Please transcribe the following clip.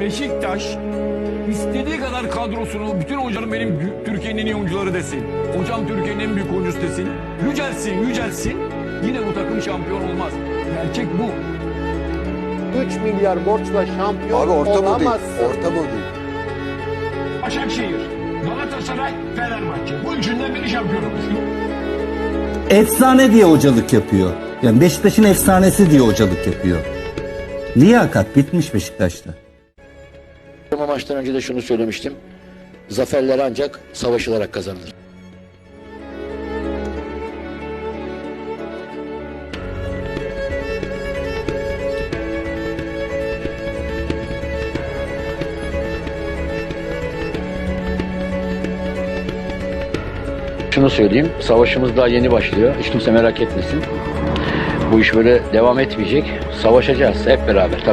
Beşiktaş istediği kadar kadrosunu bütün hocanın benim Türkiye'nin en iyi oyuncuları desin. Hocam Türkiye'nin en büyük oyuncusu desin. Yücelsin, yücelsin. Yine bu takım şampiyon olmaz. Gerçek bu. 3 milyar borçla şampiyon Abi orta bu değil. olamazsın. Orta bu değil. Başakşehir, Galatasaray, Fenerbahçe. Bu üçünden biri şampiyon olur. Efsane diye hocalık yapıyor. Yani Beşiktaş'ın efsanesi diye hocalık yapıyor. Liyakat bitmiş Beşiktaş'ta. Ama maçtan önce de şunu söylemiştim. Zaferler ancak savaşılarak kazanılır. Şunu söyleyeyim, savaşımız daha yeni başlıyor. Hiç kimse merak etmesin. Bu iş böyle devam etmeyecek. Savaşacağız hep beraber.